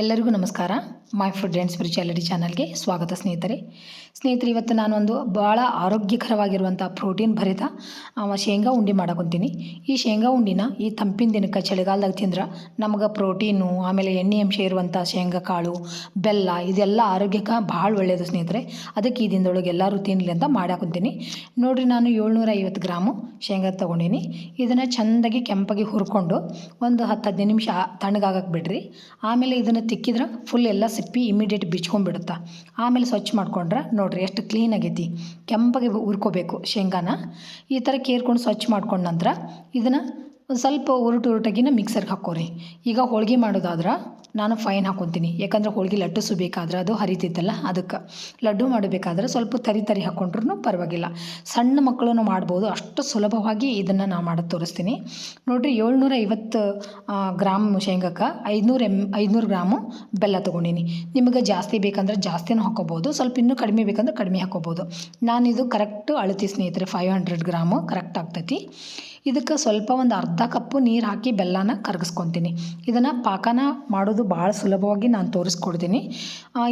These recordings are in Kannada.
ಎಲ್ಲರಿಗೂ ನಮಸ್ಕಾರ. ಮೈ ಫುಡ್ ಆ್ಯಂಡ್ ಸ್ಪಿರಿಚುಯಾಲಿಟಿ ಚಾನಲ್ಗೆ ಸ್ವಾಗತ ಸ್ನೇಹಿತರೆ. ಸ್ನೇಹಿತರೆ, ಇವತ್ತು ನಾನೊಂದು ಭಾಳ ಆರೋಗ್ಯಕರವಾಗಿರುವಂಥ ಪ್ರೋಟೀನ್ ಭರಿತ ಶೇಂಗಾ ಉಂಡೆ ಮಾಡಕೊಂತೀನಿ. ಈ ಶೇಂಗಾ ಉಂಡಿನ ಈ ತಂಪಿನ ದಿನಕ್ಕೆ ಚಳಿಗಾಲದಾಗ ತಿಂದ್ರೆ ನಮಗೆ ಪ್ರೋಟೀನು, ಆಮೇಲೆ ಎಣ್ಣೆ ಅಂಶ ಇರುವಂಥ ಶೇಂಗಾ ಕಾಳು, ಬೆಲ್ಲ ಇದೆಲ್ಲ ಆರೋಗ್ಯಕ್ಕೆ ಭಾಳ ಒಳ್ಳೆಯದು ಸ್ನೇಹಿತರೆ. ಅದಕ್ಕೆ ಈ ದಿನದೊಳಗೆ ಎಲ್ಲರೂ ತಿನ್ನಲಿ ಅಂತ ಮಾಡಾಕೊಂತೀನಿ ನೋಡಿರಿ, ನಾನು ಏಳ್ನೂರ ಐವತ್ತು ಗ್ರಾಮು ಶೇಂಗಾ ತೊಗೊಂಡೀನಿ. ಇದನ್ನು ಚೆಂದಾಗಿ ಕೆಂಪಾಗಿ ಹುರ್ಕೊಂಡು ಒಂದು ಹತ್ತು ಹದಿನೈದು ನಿಮಿಷ ತಣ್ಣಗಾಗಕ್ಕೆ ಬಿಡ್ರಿ. ಆಮೇಲೆ ಇದನ್ನು ತಿಕ್ಕಿದ್ರೆ ಫುಲ್ ಎಲ್ಲ ಸಿಪ್ಪಿ ಇಮಿಡಿಯೇಟ್ ಬಿಚ್ಕೊಂಡ್ಬಿಡುತ್ತೆ. ಆಮೇಲೆ ಸ್ವಚ್ಛ ಮಾಡ್ಕೊಂಡ್ರೆ ನೋಡಿರಿ ಎಷ್ಟು ಕ್ಲೀನ್ ಆಗೈತಿ. ಕೆಂಪಗೆ ಹುರ್ಕೋಬೇಕು ಶೇಂಗಾನ. ಈ ಥರ ಕೇರ್ಕೊಂಡು ಸ್ವಚ್ಛ ಮಾಡ್ಕೊಂಡ ನಂತರ ಇದನ್ನು ಒಂದು ಸ್ವಲ್ಪ ಉರುಟು ಉರುಟಾಗಿನ ಮಿಕ್ಸರ್ಗೆ ಹಾಕೋರಿ ಈಗ ಹೋಳ್ಗೆ ಮಾಡೋದಾದ್ರೆ ನಾನು ಫೈನ್ ಹಾಕ್ಕೊತೀನಿ ಯಾಕಂದ್ರೆ ಹೋಳ್ಗೆ ಲಟ್ಟಿಸು ಬೇಕಾದ್ರೆ ಅದು ಹರಿತಿತ್ತಲ್ಲ ಅದಕ್ಕೆ. ಲಡ್ಡು ಮಾಡಬೇಕಾದ್ರೆ ಸ್ವಲ್ಪ ತರಿ ತರಿ ಹಾಕ್ಕೊಂಡ್ರೂ ಪರವಾಗಿಲ್ಲ. ಸಣ್ಣ ಮಕ್ಕಳು ಮಾಡ್ಬೋದು. ಅಷ್ಟು ಸುಲಭವಾಗಿ ಇದನ್ನು ನಾನು ಮಾಡೋದು ತೋರಿಸ್ತೀನಿ. ನೋಡಿರಿ ಏಳ್ನೂರ ಐವತ್ತು ಗ್ರಾಮ್ ಶೇಂಗಕ್ಕೆ ಐದುನೂರು ಎಂ ಐದುನೂರು ಗ್ರಾಮು ಬೆಲ್ಲ ತೊಗೊಂಡಿನಿ. ನಿಮಗೆ ಜಾಸ್ತಿ ಬೇಕಂದ್ರೆ ಜಾಸ್ತಿನೂ ಹಾಕ್ಕೋಬೋದು. ಸ್ವಲ್ಪ ಇನ್ನೂ ಕಡಿಮೆ ಬೇಕಂದ್ರೆ ಕಡಿಮೆ ಹಾಕ್ಕೋಬೋದು. ನಾನಿದು ಕರೆಕ್ಟ್ ಅಳತಿ ಸ್ನೇಹಿತರೆ ಫೈವ್ ಹಂಡ್ರೆಡ್ ಗ್ರಾಮು ಕರೆಕ್ಟ್ ಆಗ್ತೈತಿ. ಇದಕ್ಕೆ ಸ್ವಲ್ಪ ಒಂದು ಅರ್ಧ ಕಪ್ಪು ನೀರು ಹಾಕಿ ಬೆಲ್ಲನ ಕರಗಿಸ್ಕೊತೀನಿ. ಇದನ್ನು ಪಾಕನ ಮಾಡೋದು ಭಾಳ ಸುಲಭವಾಗಿ ನಾನು ತೋರಿಸ್ಕೊಡ್ತೀನಿ.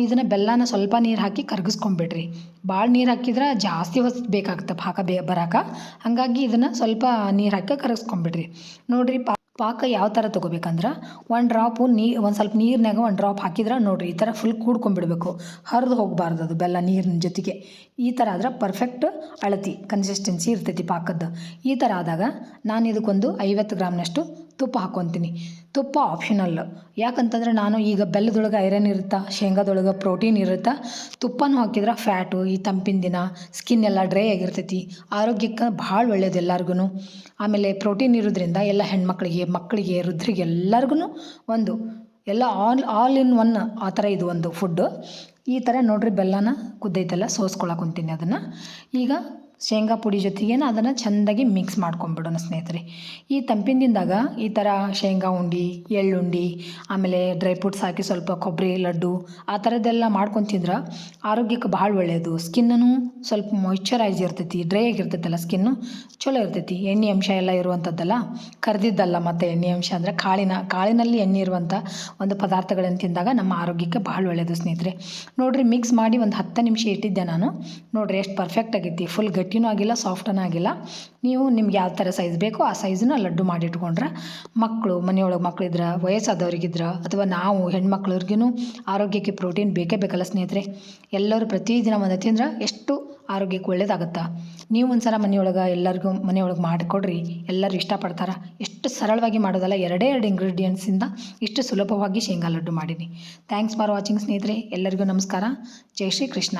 ಇದನ್ನು ಬೆಲ್ಲನ ಸ್ವಲ್ಪ ನೀರು ಹಾಕಿ ಕರಗಿಸ್ಕೊಂಬಿಡ್ರಿ. ಭಾಳ ನೀರು ಹಾಕಿದ್ರೆ ಜಾಸ್ತಿ ಹೊತ್ತು ಬೇಕಾಗುತ್ತೆ ಪಾಕ ಬೇ ಬರೋಕೆ. ಹಾಗಾಗಿ ಇದನ್ನು ಸ್ವಲ್ಪ ನೀರು ಹಾಕಿ ಕರಗಿಸ್ಕೊಂಬಿಡ್ರಿ. ನೋಡಿರಿ ಪಾ ಪಾಕ ಯಾವ ಥರ ತೊಗೋಬೇಕಂದ್ರೆ ಒಂದು ಡ್ರಾಪು ನೀ, ಒಂದು ಸ್ವಲ್ಪ ನೀರಿನಾಗ ಒಂದು ಡ್ರಾಪ್ ಹಾಕಿದ್ರೆ ನೋಡಿರಿ ಈ ಥರ ಫುಲ್ ಕೂಡ್ಕೊಂಡ್ಬಿಡ್ಬೇಕು. ಹರಿದು ಹೋಗಬಾರ್ದು ಅದು ಬೆಲ್ಲ ನೀರಿನ ಜೊತೆಗೆ. ಈ ಥರ ಆದ್ರೆ ಪರ್ಫೆಕ್ಟ್ ಅಳತಿ ಕನ್ಸಿಸ್ಟೆನ್ಸಿ ಇರ್ತೈತಿ ಪಾಕದ್ದು. ಈ ಥರ ಆದಾಗ ನಾನು ಇದಕ್ಕೊಂದು ಐವತ್ತು ಗ್ರಾಮ್ನಷ್ಟು ತುಪ್ಪ ಹಾಕ್ಕೊತೀನಿ. ತುಪ್ಪ ಆಪ್ಷನಲ್ ಯಾಕಂತಂದ್ರೆ ನಾನು ಈಗ ಬೆಲ್ಲದೊಳಗೆ ಐರನ್ ಇರುತ್ತೆ, ಶೇಂಗಾದೊಳಗೆ ಪ್ರೋಟೀನ್ ಇರುತ್ತೆ, ತುಪ್ಪನೂ ಹಾಕಿದ್ರೆ ಫ್ಯಾಟು ಈ ತಂಪಿನ ದಿನ ಸ್ಕಿನ್ ಎಲ್ಲ ಡ್ರೈ ಆಗಿರ್ತೈತಿ, ಆರೋಗ್ಯಕ್ಕೆ ಭಾಳ ಒಳ್ಳೇದು ಎಲ್ಲರಿಗೂ ಆಮೇಲೆ ಪ್ರೋಟೀನ್ ಇರೋದ್ರಿಂದ ಎಲ್ಲ ಹೆಣ್ಮಕ್ಳಿಗೆ, ಮಕ್ಕಳಿಗೆ, ವೃದ್ಧರಿಗೆ ಎಲ್ಲರಿಗೂ ಒಂದು ಎಲ್ಲ ಆಲ್ ಆಲ್ ಇನ್ ಒನ್ ಆ ಥರ ಇದು ಒಂದು ಫುಡ್ಡು ಈ ಥರ ನೋಡ್ರಿ ಬೆಲ್ಲನ ಕುದ್ದೈತೆಲ್ಲ ಸೋಸ್ಕೊಳಕ್ಕೆ ಕುಂತೀನಿ ಅದನ್ನು. ಈಗ ಶೇಂಗಾ ಪುಡಿ ಜೊತೆಗೆ ಅದನ್ನು ಚೆಂದಾಗಿ ಮಿಕ್ಸ್ ಮಾಡ್ಕೊಂಬಿಡೋಣ ಸ್ನೇಹಿತರೆ. ಈ ತಂಪಿನ ದಿನದಾಗ ಈ ಥರ ಶೇಂಗಾ ಉಂಡೆ ಎಳ್ಳುಂಡಿ ಆಮೇಲೆ ಡ್ರೈ ಫ್ರೂಟ್ಸ್ ಹಾಕಿ ಸ್ವಲ್ಪ ಕೊಬ್ಬರಿ ಲಡ್ಡು ಆ ಥರದ್ದೆಲ್ಲ ಮಾಡ್ಕೊಂಡು ತಿಂದ್ರೆ ಆರೋಗ್ಯಕ್ಕೆ ಭಾಳ ಒಳ್ಳೆಯದು ಸ್ಕಿನ್ನೂ ಸ್ವಲ್ಪ ಮಾಯ್ಚರೈಸ್ ಇರ್ತೈತಿ ಡ್ರೈ ಆಗಿರ್ತೈತಲ್ಲ ಸ್ಕಿನ್ನು ಚಲೋ ಇರ್ತೈತಿ. ಎಣ್ಣೆ ಅಂಶ ಎಲ್ಲ ಇರುವಂಥದ್ದಲ್ಲ ಕರೆದಿದ್ದಲ್ಲ ಮತ್ತು ಎಣ್ಣೆ ಅಂಶ ಅಂದರೆ ಕಾಳಿನ, ಕಾಳಿನಲ್ಲಿ ಎಣ್ಣೆ ಇರುವಂಥ ಒಂದು ಪದಾರ್ಥಗಳನ್ನು ತಿಂದಾಗ ನಮ್ಮ ಆರೋಗ್ಯಕ್ಕೆ ಭಾಳ ಒಳ್ಳೆಯದು ಸ್ನೇಹಿತರೆ. ನೋಡಿರಿ ಮಿಕ್ಸ್ ಮಾಡಿ ಒಂದು ಹತ್ತು ನಿಮಿಷ ಇಟ್ಟಿದ್ದೆ ನಾನು. ನೋಡಿರಿ ಎಷ್ಟು ಪರ್ಫೆಕ್ಟ್ ಆಗೈತಿ ಫುಲ್ ಗಟ್ಟಿನೂ ಆಗಿಲ್ಲ, ಸಾಫ್ಟನೂ ಆಗಿಲ್ಲ. ನೀವು ನಿಮ್ಗೆ ಯಾವ ಥರ ಸೈಜ್ ಬೇಕೋ ಆ ಸೈಜ್ನ ಲಡ್ಡು ಮಾಡಿ ಇಟ್ಕೊಂಡ್ರೆ ಮಕ್ಕಳು, ಮನೆಯೊಳಗೆ ಮಕ್ಕಳಿದ್ರೆ ವಯಸ್ಸಾದವ್ರಿಗಿದ್ರೆ ಅಥವಾ ನಾವು ಹೆಣ್ಮಕ್ಳವ್ರಿಗೂ ಆರೋಗ್ಯಕ್ಕೆ ಪ್ರೋಟೀನ್ ಬೇಕೇ ಬೇಕಲ್ಲ ಸ್ನೇಹಿತರೆ. ಎಲ್ಲರೂ ಪ್ರತಿದಿನ ಒಂದು ತಿಂದ್ರೆ ಎಷ್ಟು ಆರೋಗ್ಯಕ್ಕೆ ಒಳ್ಳೇದಾಗುತ್ತಾ? ನೀವು ಒಂದು ಸಲ ಮನೆಯೊಳಗೆ ಎಲ್ಲರಿಗೂ ಮನೆಯೊಳಗೆ ಮಾಡಿಕೊಡ್ರಿ. ಎಲ್ಲರೂ ಇಷ್ಟಪಡ್ತಾರೆ. ಎಷ್ಟು ಸರಳವಾಗಿ ಮಾಡೋದಲ್ಲ, ಎರಡೇ ಎರಡು ಇಂಗ್ರೀಡಿಯೆಂಟ್ಸಿಂದ ಇಷ್ಟು ಸುಲಭವಾಗಿ ಶೇಂಗಾ ಲಡ್ಡು ಮಾಡೀನಿ. ಥ್ಯಾಂಕ್ಸ್ ಫಾರ್ ವಾಚಿಂಗ್ ಸ್ನೇಹಿತರೆ. ಎಲ್ಲರಿಗೂ ನಮಸ್ಕಾರ. ಜೈ ಶ್ರೀ ಕೃಷ್ಣ.